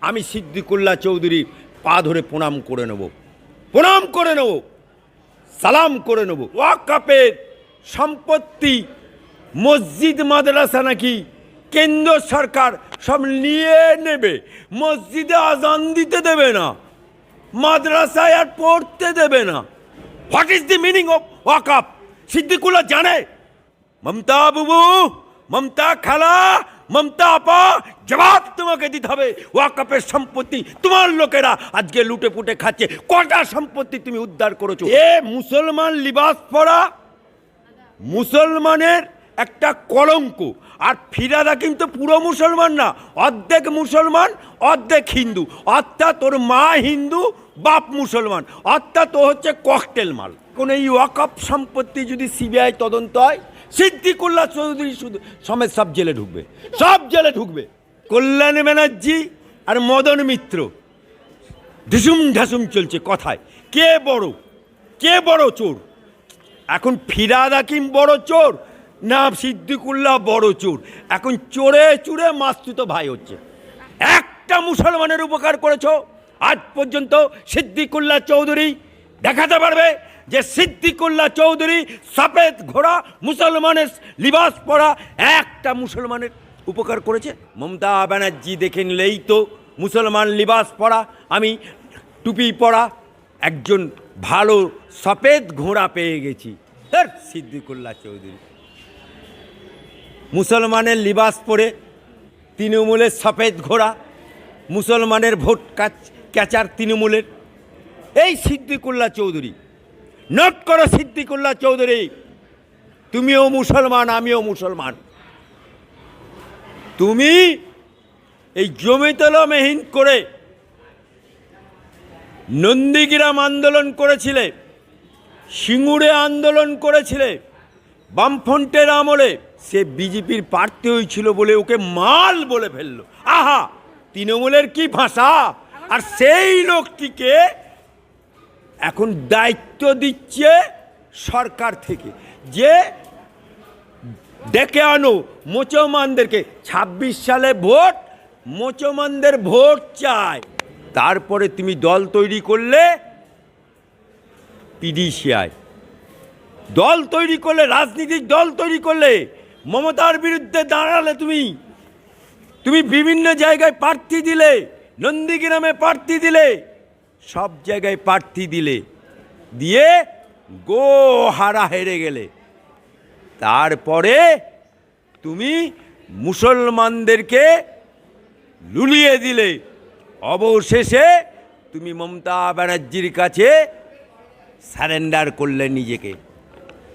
আমি সিদ্দিকুল্লাহ চৌধুরী পা ধরে প্রণাম করে নেব। প্রণাম করে নেব। সালাম করে নেব। ওয়াকাপের সম্পত্তি, মসজিদ, মাদ্রাসা নাকি কেন্দ্র সরকার সব নিয়ে নেবে। মসজিদে আজান দিতে দেবে না। মাদ্রাসায় আর পড়তে দেবে না। What is the meaning of waqf Siddiqullah জানে। মমতা বাবু, মমতা খালা মমতা আপা জবাব তোমাকে দিতে হবে। ওয়াকাপের সম্পত্তি তোমার লোকেরা আজকে লুটে পুটে খাচ্ছে। কটা সম্পত্তি তুমি উদ্ধার করেছ? এ মুসলমান লিবাস পরা, মুসলমানের একটা কলঙ্ক। আর ফিরাদা কিন্তু পুরো মুসলমান না, অর্ধেক মুসলমান, অর্ধেক হিন্দু। অর্থাৎ তোর মা হিন্দু, বাপ মুসলমান। অর্থাৎ ও হচ্ছে ককটেল মাল। কোন এই ওয়াকফ সম্পত্তি যদি সিবিআই তদন্ত হয় সিদ্দিকুল্লাহ চৌধুরী শুধু সমেত সব জেলে ঢুকবে। সব জেলে ঢুকবে। কল্যাণ ব্যানার্জি আর মদন মিত্র। ঢিসুম ঢাসুম চলছে কথায়। কে বড়? কে বড় চোর? এখন ফিরাদ হাকিম বড় চোর না সিদ্দিকুল্লাহ বড় চোর? এখন চোরে চুরে মাস্তুত ভাই হচ্ছে। একটা মুসলমানের উপকার করেছ, আজ পর্যন্ত সিদ্দিকুল্লাহ চৌধুরী দেখাতে পারবে যে সিদ্দিকুল্লাহ চৌধুরী সফেদ ঘোড়া মুসলমানের লিবাস পরা একটা মুসলমানের উপকার করেছে। মমতা ব্যানার্জি দেখে নিলেই তো মুসলমান লিবাস পরা আমি টুপি পরা একজন ভালো সফেদ ঘোড়া পেয়ে গেছি। ধুর, সিদ্দিকুল্লাহ চৌধুরী। মুসলমানের লিবাস পরে তৃণমূলের সফেদ ঘোড়া মুসলমানের ভোট কাচ ক্যাচার তৃণমূলের। এই সিদ্দিকুল্লাহ চৌধুরী নোট করো সিদ্দিকুল্লাহ চৌধুরী। তুমিও মুসলমান, আমিও মুসলমান। তুমি এই জমিতলা মেহিন করে নন্দীগ্রাম আন্দোলন করেছিলে, সিঙ্গুরে আন্দোলন করেছিলে, বামফ্রন্টের আমলে সে বিজেপির প্রার্থী হয়েছিল বলে ওকে মাল বলে ফেলল। আহা, তৃণমূলের কি ভাষা? আর সেই লোকটিকে এখন দায়িত্ব দিচ্ছে সরকার থেকে যে ডেকে আনো মোচমানদেরকে ছাব্বিশ সালে ভোট মোচমানদের ভোট চায়। তারপরে তুমি দল তৈরি করলে পিডিসিআই। দল তৈরি করলে, রাজনীতির দল তৈরি করলে, মমতার বিরুদ্ধে দাঁড়ালে তুমি। তুমি বিভিন্ন জায়গায় প্রার্থী দিলে, নন্দীগ্রামে প্রার্থী দিলে। সব জায়গায় প্রার্থী দিলে, দিয়ে গো হারা হেরে গেলে। তারপরে তুমি মুসলমানদেরকে লুলিয়ে দিলে। অবশেষে তুমি মমতা ব্যানার্জির কাছে স্যারেন্ডার করলে নিজেকে।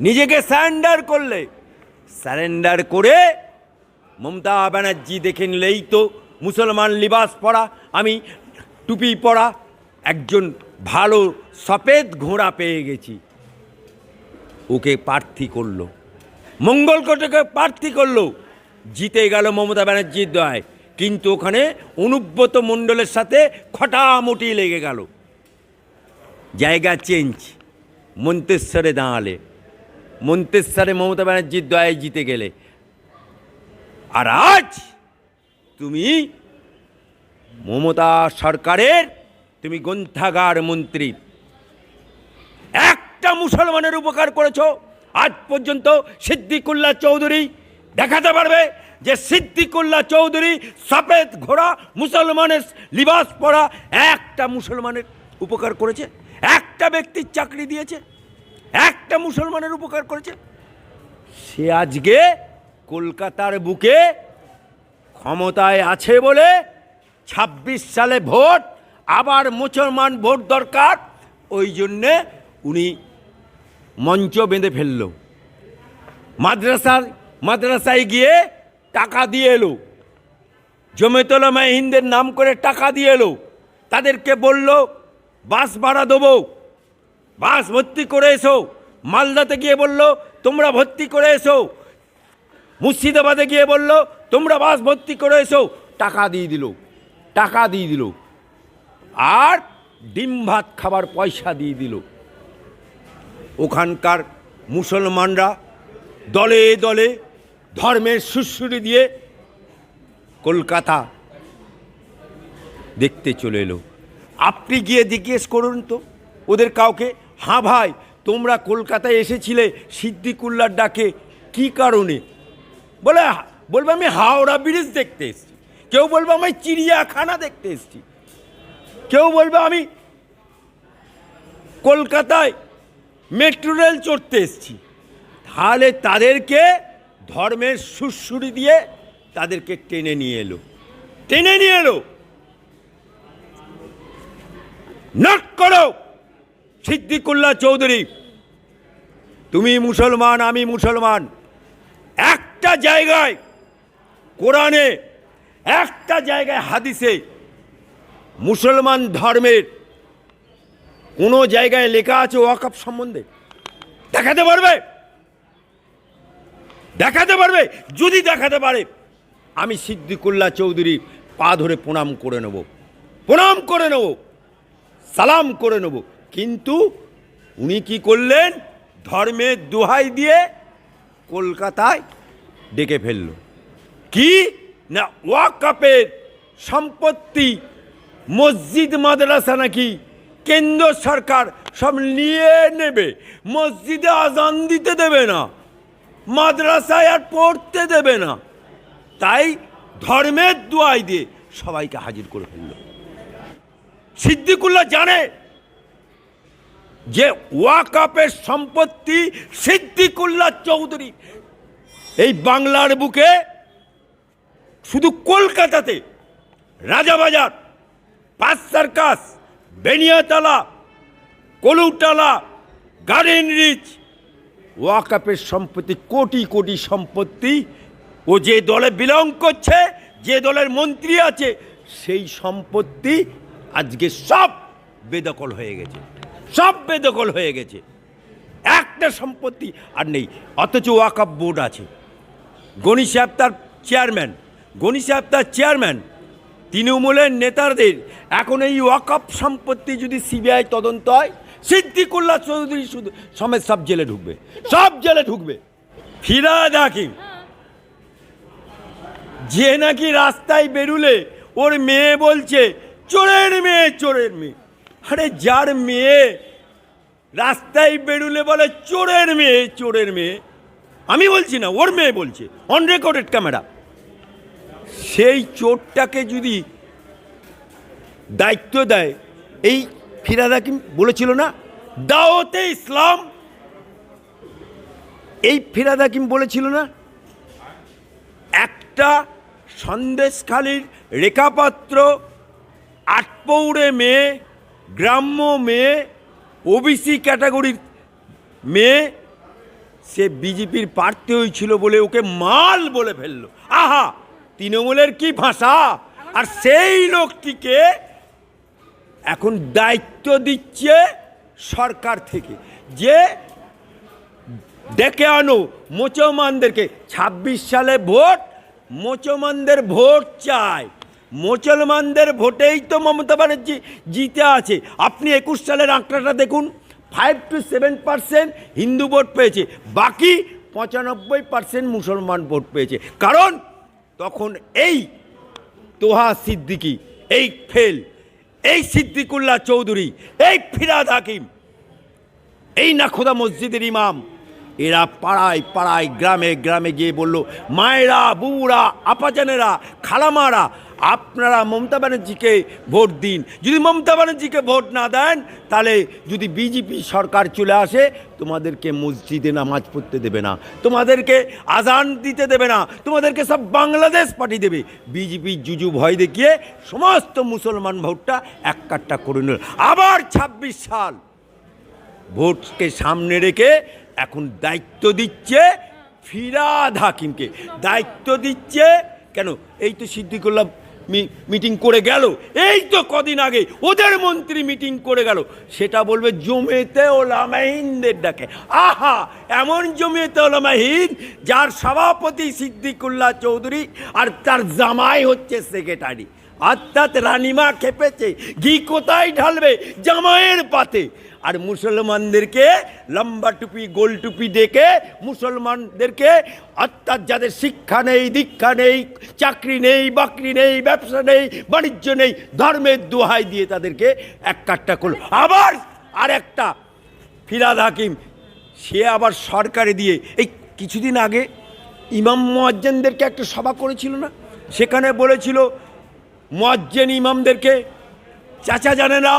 নিজেকে স্যারেন্ডার করলে। স্যারেন্ডার করে মমতা ব্যানার্জি দেখে নিলেই তো মুসলমান লিবাস পরা আমি টুপি পরা একজন ভালো সফেদ ঘোড়া পেয়ে গেছি। ওকে প্রার্থী করল। মঙ্গলকোটকে প্রার্থী করল। জিতে গেল মমতা ব্যানার্জির দয়। কিন্তু ওখানে অনুব্রত মণ্ডলের সাথে খটামুটি লেগে গেল। জায়গা চেঞ্জ। মন্তেশ্বরে দাঁড়ালে। মন্তেশ্বরে মমতা ব্যানার্জির দয়ায় জিতে গেলে। আর আজ তুমি মমতা সরকারের তুমি গ্রন্থাগার মন্ত্রী। একটা মুসলমানের উপকার করেছ, আজ পর্যন্ত সিদ্দিকুল্লাহ চৌধুরী দেখাতে পারবে যে সিদ্দিকুল্লাহ চৌধুরী সফেদ ঘোড়া, মুসলমানের লিবাস পরা একটা মুসলমানের উপকার করেছে, একটা ব্যক্তির চাকরি দিয়েছে, একটা মুসলমানের উপকার করেছে। সে আজকে কলকাতার বুকে ক্ষমতায় আছে বলে ছাব্বিশ সালে ভোট আবার মুসলমান ভোট দরকার। ওই জন্যে উনি মঞ্চ বেঁধে ফেলল। মাদ্রাসার, মাদ্রাসায় গিয়ে টাকা দিয়ে এলো। জমেতলা হিন্দের নাম করে টাকা দিয়ে এলো। তাদেরকে বলল, বাস ভাড়া দেবো। বাস ভর্তি করে এসো। মালদাতে গিয়ে বলল, তোমরা ভর্তি করে এসো। মুর্শিদাবাদে গিয়ে বলল, তোমরা বাস ভর্তি করে এসো। টাকা দিয়ে দিল। টাকা দিয়ে দিল। আর ডিম ভাত খাবার পয়সা দিয়ে দিল। ওখানকার মুসলমানরা দলে দলে ধর্মের সুশ্রুতি দিয়ে কলকাতা দেখতে চলে এলো। আপনি গিয়ে জিজ্ঞেস করুন তো, ওদের কাউকে হাঁ ভাই, তোমরা কলকাতায় এসেছিলে সিদ্দিকুল্লার ডাকে, কি কারণে? বলে, বলবে আমি হাওড়া ব্রিজ দেখতে এসেছি, কেউ বলবে আমি চিড়িয়াখানা দেখতে এসেছি। কেউ বলবে আমি কলকাতায় মেট্রো রেল চড়তে এসেছি। তাহলে তাদেরকে ধর্মের সুরসুরি দিয়ে তাদেরকে টেনে নিয়ে এলো। টেনে নিয়ে এলো। নট করো, সিদ্দিকুল্লাহ চৌধুরী। তুমি মুসলমান, আমি মুসলমান। একটা জায়গায় কোরআনে, একটা জায়গায় হাদিসে মুসলমান ধর্মের কোনো জায়গায় লেখা আছে ওয়াকফ সম্বন্ধে? দেখাতে পারবে? দেখাতে পারবে? যদি দেখাতে পারে, আমি সিদ্দিকুল্লাহ চৌধুরী পা ধরে প্রণাম করে নেব। প্রণাম করে নেব। সালাম করে নেব। কিন্তু উনি কি করলেন? ধর্মের দোহাই দিয়ে কলকাতায় ডেকে ফেলল। কি? না ওয়াকাপের সম্পত্তি মসজিদ মাদ্রাসা নাকি কেন্দ্র সরকার সব নিয়ে নেবে। মসজিদে আজান দিতে দেবে না, মাদ্রাসায় আর পড়তে দেবে না। তাই ধর্মের দোয়াই দিয়ে সবাইকে হাজির করে ফেলল। সিদ্দিকুল্লাহ জানে যে ওয়াকাপের সম্পত্তি সিদ্দিকুল্লাহ চৌধুরী। এই বাংলার বুকে শুধু কলকাতাতে রাজাবাজার পাঁচ circus Beniatala Colootola garden reach. ওয়াকাপের সম্পত্তি, কোটি কোটি সম্পত্তি ও যে দলে বিলং করছে, যে দলের মন্ত্রী আছে, সেই সম্পত্তি আজকে সব বেদখল হয়ে গেছে। সব বেদখল হয়ে গেছে। একটা সম্পত্তি আর নেই, অথচ ওয়াকাপ বোর্ড আছে। গণি সাহেব তার চেয়ারম্যান গণি সাহেব তার চেয়ারম্যান তৃণমূলের নেতাদের। এখন এই ওয়াকফ সম্পত্তি যদি সিবিআই তদন্ত হয়, সিদ্দিকুল্লাহ চৌধুরী শুধু সমেত সব জেলে ঢুকবে। সব জেলে ঢুকবে। ফিরাদ হাকিম, যে নাকি রাস্তায় বেরুলে ওর মেয়ে বলছে, চোরের মেয়ে চোরের মেয়ে। আরে যার মেয়ে রাস্তায় বেরুলে বলে, চোরের মেয়ে চোরের মেয়ে। আমি বলছি না, ওর মেয়ে বলছে অন রেকর্ডেড ক্যামেরা সেই চোরটাকে যদি দায়িত্ব দেয়, এই ফিরাদ হাকিম বলেছিল না? দাওতে ইসলাম। এই ফিরাদ হাকিম বলেছিল না? একটা সন্দেশখালির রেখাপাত্র, আটপৌড়ে মেয়ে, গ্রাম্য মেয়ে ওবিসি ক্যাটাগরির মেয়ে, সে বিজেপির প্রার্থী হয়েছিল বলে ওকে মাল বলে ফেলল। আহা! তৃণমূলের কি ভাষা? আর সেই লোকটিকে এখন দায়িত্ব দিচ্ছে সরকার থেকে যে ডেকে আনো মুসলমানদেরকে ছাব্বিশ সালে ভোট মুসলমানদের ভোট চাই। মুসলমানদের ভোটেই তো মমতা ব্যানার্জি জিতে আছে। আপনি একুশ সালের আঁকড়াটা দেখুন five to seven percent Hindu vote পেয়েছে, বাকি পঁচানব্বই পার্সেন্ট মুসলমান ভোট পেয়েছে। কারণ তখন এই তোহা সিদ্দিকি, এই ফেল, এই সিদ্দিকুল্লাহ চৌধুরী, এই ফিরাদ হাকিম, এই না খোদা মসজিদের ইমাম, এরা পাড়ায় পাড়ায় গ্রামে গ্রামে গিয়ে বলল, মায়েরা বুড়া আপাজানেরা, খালামারা আপনারা মমতা ব্যানার্জিকে ভোট দিন। যদি মমতা ব্যানার্জিকে ভোট না দেন, তাহলে যদি বিজেপি সরকার চলে আসে, তোমাদেরকে মসজিদে নামাজ পড়তে দেবে না। তোমাদেরকে আজান দিতে দেবে না। তোমাদেরকে সব বাংলাদেশ পাঠিয়ে দেবে। বিজেপি জুজু ভয় দেখিয়ে সমস্ত মুসলমান ভোটটা এক কাট্টা করে নিল। আবার ছাব্বিশ সাল ভোটকে সামনে রেখে এখন দায়িত্ব দিচ্ছে ফিরাদ হাকিমকে। দায়িত্ব দিচ্ছে কেন? এই তো সিদ্দিকুল্লাহ মিটিং করে গেল। এই তো কদিন আগে ওদের মন্ত্রী মিটিং করে গেল। সেটা বলবে, জমেতে ওলামাহিনদের ডাকে। আহা, এমন জমিয়েতে ওলামাহিন যার সভাপতি সিদ্দিকুল্লাহ চৌধুরী আর তার জামাই হচ্ছে সেক্রেটারি। অর্থাৎ রানিমা খেপেছে, ঘি কোথায় ঢালবে? জামাইয়ের পাতে। আর মুসলমানদেরকে লম্বা টুপি, গোল টুপি ডেকে মুসলমানদেরকে অর্থাৎ যাদের শিক্ষা নেই, দীক্ষা নেই, চাকরি নেই, বাকরি নেই, ব্যবসা নেই, বাণিজ্য নেই, ধর্মের দোহাই দিয়ে তাদেরকে এক কাট্টা করল। আবার আর একটা ফিরাদ হাকিম, সে আবার সরকারে দিয়ে, এই কিছুদিন আগে ইমাম মোয়াজ্জেনদেরকে একটা সভা করেছিল না? সেখানে বলেছিল, মোয়াজ্জেন ইমামদেরকে, চাচা জানেরা,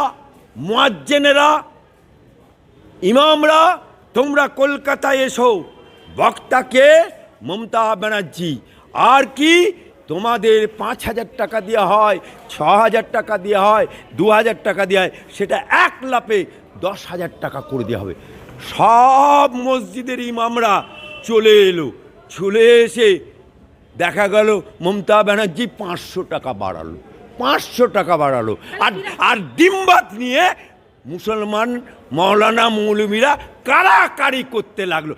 মোয়াজ্জেনেরা ইমামরা, তোমরা কলকাতায় এসো। বক্তাকে মমতা ব্যানার্জি। আর কি? তোমাদের পাঁচ হাজার টাকা দেওয়া হয়, ছ হাজার টাকা দেওয়া হয়, দু হাজার টাকা দেওয়া হয়, সেটা এক লাপে দশ হাজার টাকা করে দেওয়া হবে। সব মসজিদের ইমামরা চলে এলো। চলে এসে দেখা গেল, মমতা ব্যানার্জি পাঁচশো টাকা বাড়ালো। পাঁচশো টাকা বাড়ালো। আর আর ডিমবাত নিয়ে মুসলমান মৌলানা মৌলমীরা কারাকারি করতে লাগল।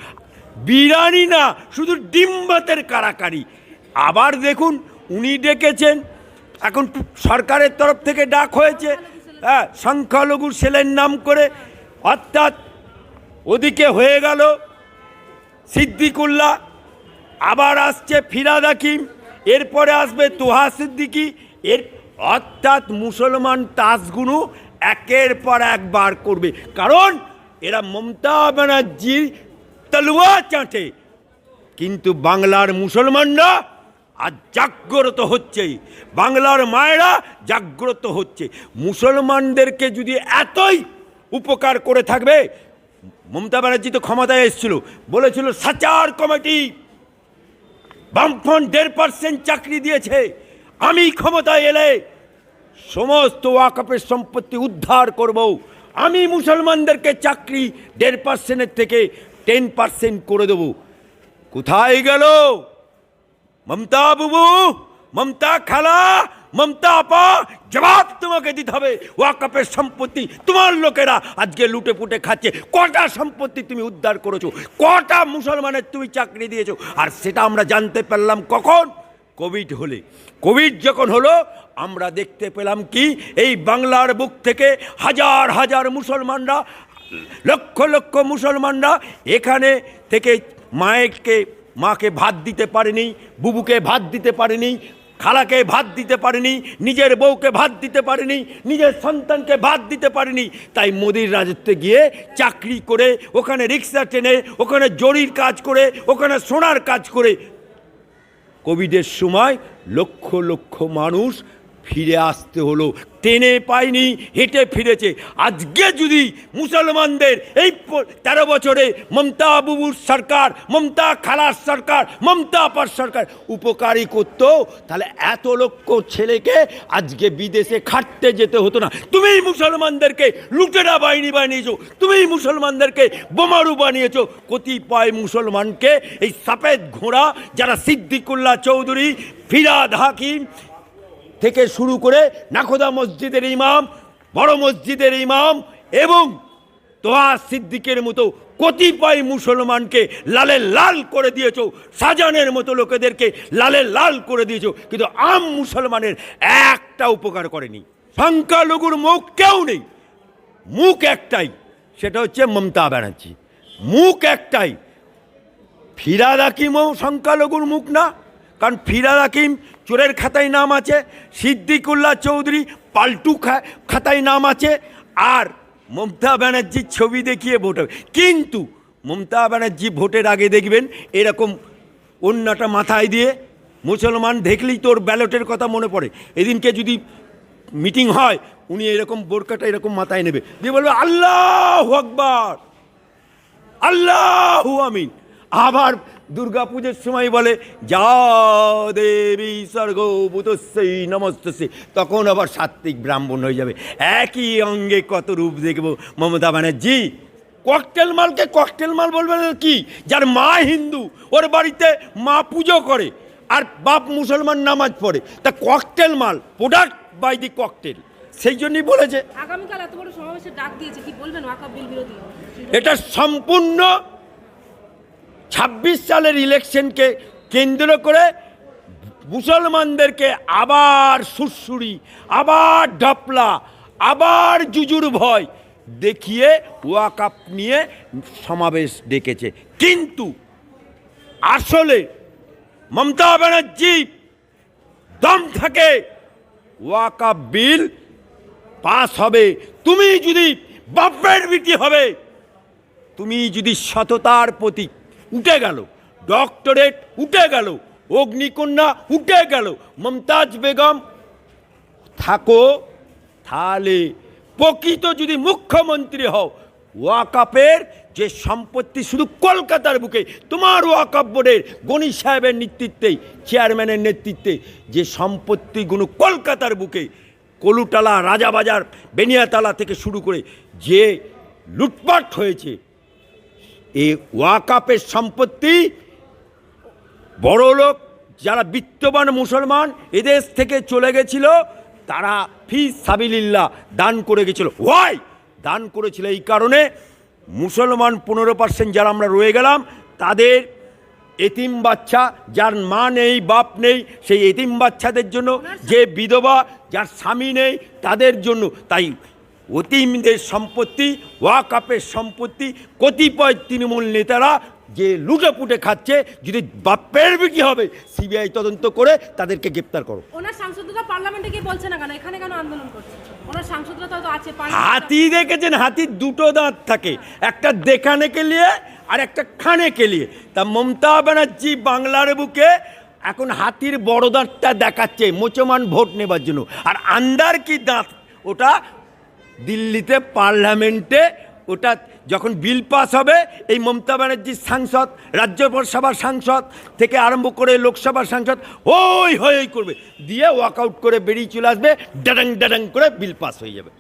বিরানি না, শুধু ডিমবাতের কারাকারি। আবার দেখুন, উনি ডেকেছেন, এখন সরকারের তরফ থেকে ডাক হয়েছে হ্যাঁ সংখ্যালঘু সেলের নাম করে। অর্থাৎ ওদিকে হয়ে গেল সিদ্দিকুল্লাহ, আবার আসছে ফিরাদ হাকিম, এরপরে আসবে তোহা সিদ্দিকি, এর অর্থাৎ মুসলমান তাসগুনু একের পর একবার করবে। কারণ এরা মমতা ব্যানার্জির তলুয়া চাঁটে। কিন্তু বাংলার মুসলমানরা আজ জাগ্রত হচ্ছে। বাংলার মায়েরা জাগ্রত হচ্ছে। মুসলমানদেরকে যদি এতই উপকার করে থাকবে, মমতা ব্যানার্জি তো ক্ষমতায় এসেছিল। বলেছিল, সাচার কমিটি বামফ্রন্ট দেড় পার্সেন্ট চাকরি দিয়েছে। আমি ক্ষমতায় এলে সমস্ত ওয়াকফের সম্পত্তি উদ্ধার করব। আমি মুসলমানদেরকে চাকরি দেড় পার্সেন্টের থেকে টেন পার্সেন্ট করে দেবো। কোথায় গেল? মমতা বুবু, মমতা খালা, মমতা আপা, জবাব তোমাকে দিতে হবে। ওয়াকফের সম্পত্তি তোমার লোকেরা আজকে লুটে পুটে খাচ্ছে। কটা সম্পত্তি তুমি উদ্ধার করেছ? কটা মুসলমানের তুমি চাকরি দিয়েছ? আর সেটা আমরা জানতে পারলাম কখন? কোভিড হলে। কোভিড যখন হলো, আমরা দেখতে পেলাম কি? এই বাংলার বুক থেকে হাজার হাজার মুসলমানরা, লক্ষ লক্ষ মুসলমানরা এখানে থেকে মায়েরকে মাকে ভাত দিতে পারেনি, বুবুকে ভাত দিতে পারেনি, খালাকে ভাত দিতে পারেনি, নিজের বউকে ভাত দিতে পারেনি, নিজের সন্তানকে ভাত দিতে পারেনি। তাই মোদির রাজত্বে গিয়ে চাকরি করে, ওখানে রিক্সা টেনে, ওখানে জরির কাজ করে, ওখানে সোনার কাজ করে কোভিডের সময় লক্ষ লক্ষ মানুষ ফিরে আসতে হলো। টেনে পায়নি হেঁটে ফিরেছে। আজকে যদি মুসলমানদের এই তেরো বছরে মমতা বুবুর সরকার, মমতা খালার সরকার, মমতা আপার সরকার উপকারী করতো, তাহলে এত লক্ষ ছেলেকে আজকে বিদেশে খাটতে যেতে হতো না। তুমিই মুসলমানদেরকে লুটেরা বাহিনী বানিয়েছো, তুমিই মুসলমানদেরকে বোমারু বানিয়েছো। কতিপয় মুসলমানকে এই সাফেদ ঘোড়া যারা সিদ্দিকুল্লাহ চৌধুরী, ফিরাদ হাকিম থেকে শুরু করে নাখোদা মসজিদের ইমাম, বড় মসজিদের ইমাম এবং তোহা সিদ্দিকের মতো কতিপয় মুসলমানকে লালে লাল করে দিয়েছ, সাজানের মতো লোকেদেরকে লালে লাল করে দিয়েছ, কিন্তু আম মুসলমানের একটা উপকার করেনি। সংখ্যালঘুর মুখ কেউ নেই। মুখ একটাই, সেটা হচ্ছে মমতা ব্যানার্জি। মুখ একটাই। ফিরাদ হাকিমও সংখ্যালঘুর মুখ না। কারণ ফিরাদ হাকিম চোরের খাতায় নাম আছে, সিদ্দিকুল্লাহ চৌধুরী পাল্টু খাতায় নাম আছে, আর মমতা ব্যানার্জির ছবি দেখিয়ে ভোট হবে। কিন্তু মমতা ব্যানার্জি ভোটের আগে দেখবেন, এরকম অন্যটা মাথায় দিয়ে মুসলমান দেখলেই তোর ব্যালটের কথা মনে পড়ে। এদিনকে যদি মিটিং হয়, উনি এরকম বোরকাটা এরকম মাথায় নেবে। দিয়ে বলবে, আল্লাহ আকবার, আল্লাহু আমিন। আবার দুর্গা পুজোর সময় বলে যা দেবী স্বর্গ স্বর্গভূতস্যই নমস্তসে তখন আবার সাত্বিক ব্রাহ্মণ হয়ে যাবে। একই অঙ্গে কত রূপ দেখব মমতা ব্যানার্জি? ককটেল মালকে ককটেল মাল বলবে না কি? যার মা হিন্দু ওর বাড়িতে মা পুজো করে আর বাপ মুসলমান নামাজ পড়ে। তা ককটেল মাল প্রোডাক্ট বাই দি ককটেল সেই জন্যই বলেছে। আগামীকাল এত বড় ডাক দিয়েছে কি বলবেন এটা সম্পূর্ণ ছাব্বিশ সালের ইলেকশনকে কেন্দ্র করে মুসলমানদেরকে আবার সুরসুরি আবার ঢপলা, আবার জুজুর ভয় দেখিয়ে ওয়াকাপ নিয়ে সমাবেশ ডেকেছে। কিন্তু আসলে মমতা ব্যানার্জি দম থাকে ওয়াকাপ বিল পাস হবে। তুমি যদি বাপের বিটি হবে, তুমি যদি সততার প্রতীক উঠে গেল। ডক্টরেট উঠে গেল। অগ্নিকন্যা উঠে গেল। মমতাজ বেগম, থাকো। তাহলে প্রকৃত যদি মুখ্যমন্ত্রী হও ওয়াকাপের যে সম্পত্তি শুধু কলকাতার বুকে, তোমার ওয়াকাপ বোর্ডের গণি সাহেবের নেতৃত্বেই চেয়ারম্যানের নেতৃত্বে যে সম্পত্তিগুলো কলকাতার বুকে, কলুটালা রাজাবাজার, বেনিয়াতলা থেকে শুরু করে যে লুটপাট হয়েছে এই ওয়াকাপের সম্পত্তি বড় লোক যারা বিত্তবান মুসলমান এদেশ থেকে চলে গেছিল, তারা ফি সাবিলিল্লাহ দান করে গেছিল। ওয়াই দান করেছিল এই কারণে মুসলমান পনেরো পার্সেন্ট যারা আমরা রয়ে গেলাম, তাদের এতিম বাচ্চা যার মা নেই, বাপ নেই, সেই এতিম বাচ্চাদের জন্য যে বিধবা যার স্বামী নেই, তাদের জন্য। তাই অতিমদের সম্পত্তি ওয়াকাপের সম্পত্তি কতিপয় তৃণমূল নেতারা যে লুটে পুটে খাচ্ছে যদি বাপের বিটি হবে সিবিআই তদন্ত করে তাদেরকে গ্রেপ্তার করো। ওনার সাংসদরা পার্লামেন্টে গিয়ে বলছে না কেন? এখানে কেন আন্দোলন করছে? ওনার সাংসদরা তো আছে হাতি দেখেছেন? হাতির দুটো দাঁত থাকে। একটা দেখানে কে লিয়ে আর একটা খানে কে লিয়ে তা মমতা ব্যানার্জি বাংলার বুকে এখন হাতির বড় দাঁতটা দেখাচ্ছে মোচমান ভোট নেবার জন্য। আর আন্দার কি দাঁত? ওটা দিল্লিতে পার্লামেন্টে ওটা যখন বিল পাস হবে, এই মমতা ব্যানার্জির সাংসদ রাজ্যসভার সাংসদ থেকে আরম্ভ করে লোকসভার সাংসদ হই হই করবে। দিয়ে ওয়াকআউট করে বেরিয়ে চলে আসবে ডাডাং ডাডাং করে বিল পাস হয়ে যাবে।